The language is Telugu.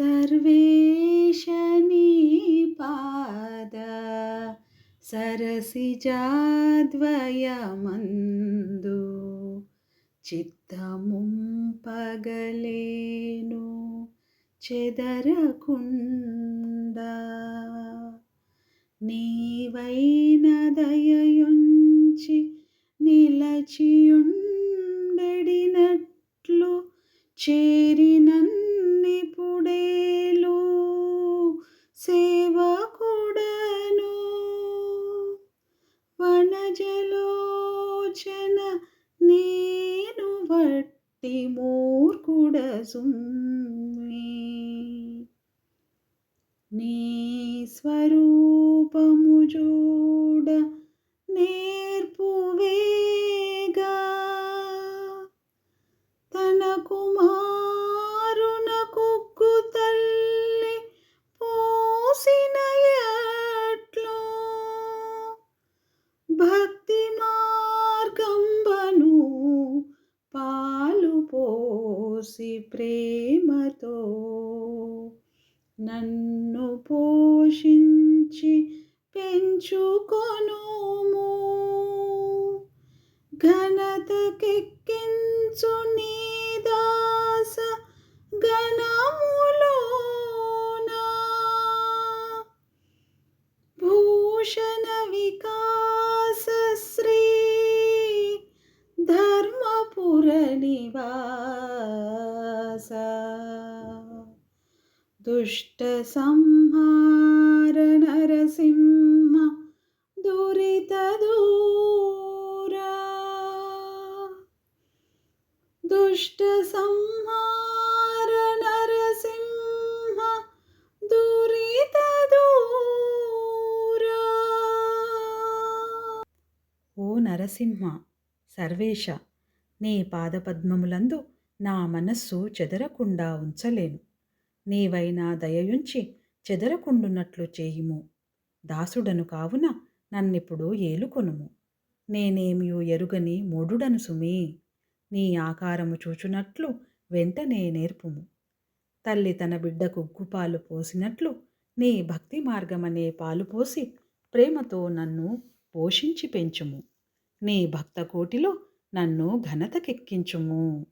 सर्वेशनी पाद సరసిజాద్వయమందు చిత్తముంపగలేను చెదరకుండా నీవైన దయయుంచి నిలచియుండెడినట్లు చేరినన్ని సేవకుడను. వనజలోచన నేను వట్టి మూర్ఖుడ నీ స్వరూపము చూడ చూసి ప్రేమతో నన్ను పోషించి పెంచుకొనుము. ఘనతకెక్కించుని నివాస దుష్ట సంహార నరసింహ దురిత దూరా దుష్ట సంహార నరసింహ దురిత దూరా ఓ నరసింహ సర్వేశ నీ పాదపద్మములందు నా మనస్సు చెదరకుండా ఉంచలేను. నీవైనా దయయుంచి చెదరకుండునట్లు చేయుము. దాసుడను కావున నన్నిప్పుడు ఏలుకొనుము. నేనేమియు ఎరుగని మూఢుడను సుమీ. నీ ఆకారము చూచునట్లు వెంటనే నేర్పుము. తల్లి తన బిడ్డకు ఉగ్గుపాలు పోసినట్లు నీ భక్తి మార్గమనే పాలు పోసి ప్రేమతో నన్ను పోషించి పెంచుము. నీ భక్త కోటిలో నన్ను ఘనతకెక్కించుము.